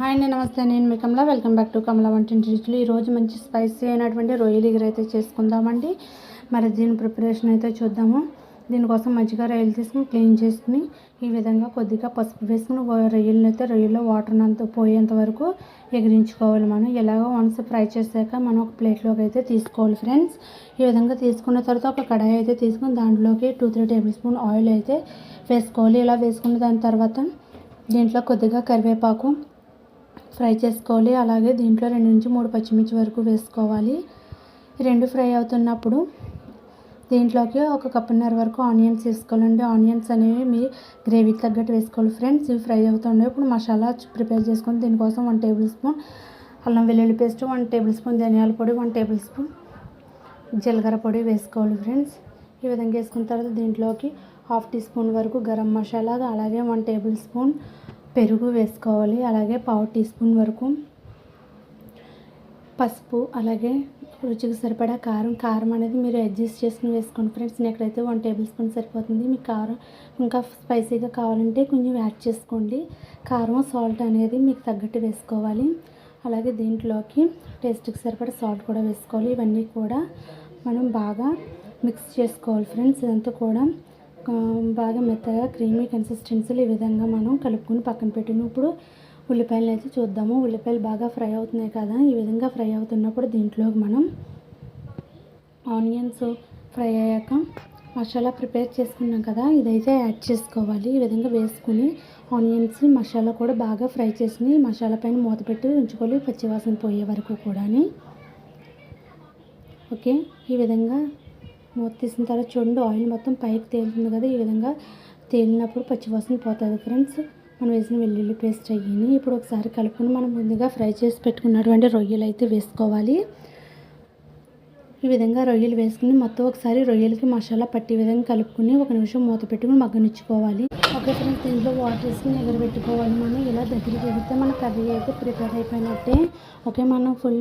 Hi అండి నమస్తే. నేను మీ Kamala. Welcome back to Kamala వంటింటి రుచులు ఈరోజు మంచి స్పైసీ అయినటువంటి రొయ్యలు ఎగురు అయితే చేసుకుందామండి. మరి దీని ప్రిపరేషన్ అయితే చూద్దాము. దీనికోసం మంచిగా రొయ్యలు తీసుకుని క్లీన్ చేసుకుని ఈ విధంగా కొద్దిగా పసుపు వేసుకుని రొయ్యలను అయితే రొయ్యల్లో వాటర్ అంత పోయేంత వరకు ఎగిరించుకోవాలి మనం. ఎలాగో వన్స్ ఫ్రై చేశాక మనం ఒక ప్లేట్లోకి అయితే తీసుకోవాలి ఫ్రెండ్స్ ఈ విధంగా తీసుకున్న తర్వాత ఒక కడాయి అయితే తీసుకుని దాంట్లోకి two three tablespoon oil అయితే వేసుకోవాలి. ఇలా వేసుకున్న దాని తర్వాత దీంట్లో కొద్దిగా కరివేపాకు ఫ్రై చేసుకోవాలి. అలాగే దీంట్లో రెండు నుంచి మూడు పచ్చిమిర్చి వరకు వేసుకోవాలి. రెండు ఫ్రై అవుతున్నప్పుడు దీంట్లోకి ఒక కప్పున్నర వరకు ఆనియన్స్ వేసుకోవాలండి. ఆనియన్స్ అనేవి మీ గ్రేవీకి తగ్గట్టు వేసుకోవాలి ఫ్రెండ్స్. ఇవి ఫ్రై అవుతుండే ఇప్పుడు మసాలా ప్రిపేర్ చేసుకొని దీనికోసం వన్ టేబుల్ స్పూన్ అల్లం వెల్లుల్లి పేస్ట్ వన్ టేబుల్ స్పూన్ ధనియాల పొడి వన్ టేబుల్ స్పూన్ జీలకర్ర పొడి వేసుకోవాలి ఫ్రెండ్స్. ఈ విధంగా వేసుకున్న తర్వాత దీంట్లోకి హాఫ్ టీ స్పూన్ వరకు గరం మసాలా అలాగే వన్ టేబుల్ స్పూన్ పెరుగు వేసుకోవాలి. అలాగే పావు టీ స్పూన్ వరకు పసుపు అలాగే రుచికి సరిపడా కారం. కారం అనేది మీరు అడ్జస్ట్ చేసుకుని వేసుకోండి ఫ్రెండ్స్. ఎక్కడైతే వన్ టేబుల్ స్పూన్ సరిపోతుంది మీకు కారం ఇంకా స్పైసీగా కావాలంటే కొంచెం యాడ్ చేసుకోండి. కారం సాల్ట్ అనేది మీకు తగ్గట్టు వేసుకోవాలి. అలాగే దీంట్లోకి టేస్ట్కి సరిపడా సాల్ట్ కూడా వేసుకోవాలి. ఇవన్నీ కూడా మనం బాగా మిక్స్ చేసుకోవాలి ఫ్రెండ్స్. ఇదంతా కూడా బాగా మెత్తగా క్రీమీ కన్సిస్టెన్సీలు ఈ విధంగా మనం కలుపుకొని పక్కన పెట్టినప్పుడు ఉల్లిపాయలు అయితే చూద్దాము. ఉల్లిపాయలు బాగా ఫ్రై అవుతున్నాయి కదా ఈ విధంగా ఫ్రై అవుతున్నప్పుడు దీంట్లోకి మనం ఆనియన్స్ ఫ్రై అయ్యాక మసాలా ప్రిపేర్ చేసుకున్నాం కదా ఇదైతే యాడ్ చేసుకోవాలి. ఈ విధంగా వేసుకుని ఆనియన్స్ మసాలా కూడా బాగా ఫ్రై చేసుకుని మసాలా పైన మూత పెట్టి ఉంచుకోవాలి. పచ్చివాసన పోయే వరకు కూడా ఓకే? ఈ విధంగా మూత తీసిన తర్వాత చూడండి ఆయిల్ మొత్తం పైకి తేలుతుంది కదా ఈ విధంగా తేలినప్పుడు పచ్చివాసన పోతుంది ఫ్రెండ్స్ మనం వేసిన వెల్లుల్లి పేస్ట్ అయ్యి ఇప్పుడు ఒకసారి కలుపుకొని మనం ముందుగా ఫ్రై చేసి పెట్టుకున్నటువంటి రొయ్యలు అయితే వేసుకోవాలి. ఈ విధంగా రొయ్యలు వేసుకుని మొత్తం ఒకసారి రొయ్యలకి మసాలా పట్టి విధంగా కలుపుకొని ఒక నిమిషం మూత పెట్టుకుని మగ్గనిచ్చుకోవాలి. ఓకే ఫ్రెండ్స్ దీంట్లో వాటర్ వేసుకుని ఎగరబెట్టుకోవాలి. మనం ఇలా దగ్గరికి ఎగిరితే మన కర్రీ అయితే ప్రిపేర్ అయిపోయినట్టే. ఓకే మనం ఫుల్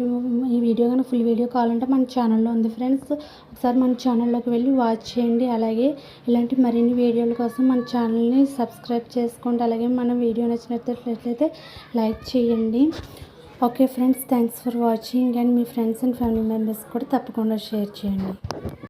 ఈ వీడియో కానీ ఫుల్ వీడియో కావాలంటే మన ఛానల్లో ఉంది ఫ్రెండ్స్ ఒకసారి మన ఛానల్లోకి వెళ్ళి వాచ్ చేయండి. అలాగే ఇలాంటి మరిన్ని వీడియోల కోసం మన ఛానల్ని సబ్స్క్రైబ్ చేసుకోండి. అలాగే మన వీడియో నచ్చినట్లయితే లైక్ చేయండి. Okay friends thanks for watching and me friends and family members కూడా తప్పకుండా షేర్ చేయండి.